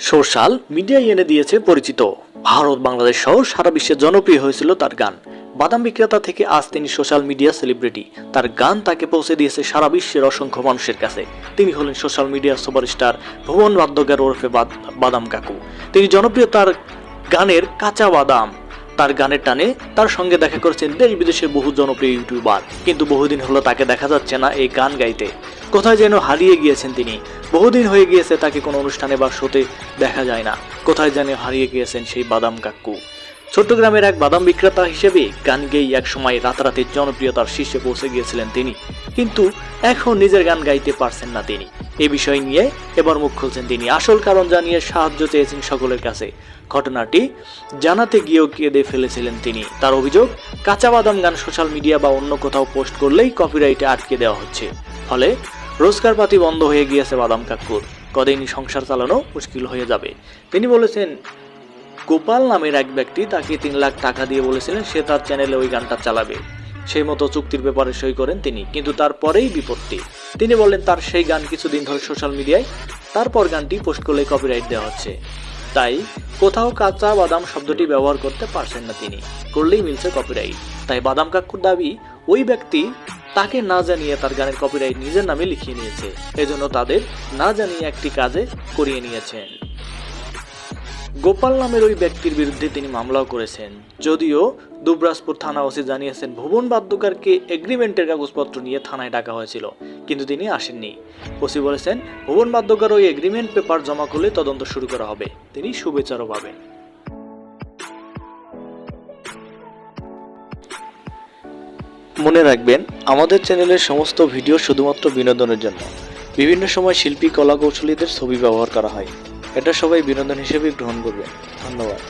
Social মিডিয়ায় এনে দিয়েছে পরিচিত। ভারত বাংলাদেশ সহ সারা বিশ্বে জনপ্রিয় হয়েছিল তার গান। বাদাম বিক্রেতা থেকে আজ তিনি সোশ্যাল মিডিয়া সেলিব্রিটি। তার গান তাকে পৌঁছে দিয়েছে সারা বিশ্বের অসংখ্য মানুষের কাছে। তিনি হলেন social media superstar Bhuban Badyakar ওরফে বাদ- বাদাম কাকু। তিনি জনপ্রিয় তার গানের কাঁচা বাদাম। তার গানের টানে তার সঙ্গে দেখা করেছেন দেশ বিদেশের বহু জনপ্রিয় ইউটিউবার। কিন্তু বহুদিন হলো তাকে দেখা যাচ্ছে না এই গান গাইতে। কোথায় যেন হারিয়ে গিয়েছেন তিনি। বহুদিন হয়ে গিয়েছে তাকে কোনো অনুষ্ঠানে বা শোতে দেখা যায় না। কোথায় যেন হারিয়ে গিয়েছেন সেই বাদাম কাকু। চট্টগ্রামের এক বাদাম বিক্রেতা হিসেবে গান গেয়ে একসময় রাতারাতি জনপ্রিয়তার শীর্ষে পৌঁছে গিয়েছিলেন তিনি। কিন্তু এখন নিজের গান গাইতে পারছেন না তিনি। এ বিষয় নিয়ে এবার মুখ খুলছেন তিনি। আসল কারণ জানিয়ে সাহায্য চেয়েছেন সকলের কাছে। ঘটনাটি জানাতে গিয়েও কেঁদে ফেলেছিলেন তিনি। তার অভিযোগ, কাঁচা বাদাম গান সোশ্যাল মিডিয়া বা অন্য কোথাও পোস্ট করলেই কপিরাইটে আটকে দেওয়া হচ্ছে। ফলে রোজগারপাতি বন্ধ হয়ে গিয়েছে বাদাম কাকুর। কদিনই সংসার চালানো মুশকিল হয়ে যাবে। তিনি বলেছেন, গোপাল নামের এক ব্যক্তি তাকে তিন লাখ টাকা দিয়ে বলেছিলেন সে তার চ্যানেলে ওই গানটা চালাবে। সেই মতো চুক্তির ব্যাপারে সই করেন তিনি, কিন্তু তারপরেই বিপত্তি। তিনি বললেন তার সেই গান কিছুদিন ধরে সোশ্যাল মিডিয়ায়, তারপর গানটি পোস্ট করলে কপিরাইট দেওয়া হচ্ছে। তাই কোথাও কাঁচা বাদাম শব্দটি ব্যবহার করতে পারছেন না তিনি। করলেই মিলছে কপিরাইট তাই বাদাম কাকুর দাবি, ওই ব্যক্তি তাকে না জানিয়ে তার গানের কপিরাইট নিজের নামে লিখিয়ে নিয়েছে। এজন্য তাদের না জানিয়ে একটি কাজে করিয়ে নিয়েছেন। গোপাল নামের ওই ব্যক্তির বিরুদ্ধে তিনি মামলাও করেছেন। যদিও দুবরাজপুর থানা ওসি জানিয়েছেন, ভুবন বাদ্যকারকে এগ্রিমেন্টের কাগজপত্র নিয়ে থানায় ডাকা হয়েছিল, কিন্তু তিনি আসেননি। ওসি বলেছেন, ভুবন বাদ্যকার ওই এগ্রিমেন্ট পেপার জমা করলে তদন্ত শুরু করা হবে। তিনি শুভেচ্ছারও পাবেন। মনে রাখবেন, আমাদের চ্যানেলের সমস্ত ভিডিও শুধুমাত্র বিনোদনের জন্য। বিভিন্ন সময় শিল্পী কলা কৌশলীদের ছবি ব্যবহার করা হয়। এটা সবাই বিনোদন হিসেবে গ্রহণ করবে। ধন্যবাদ।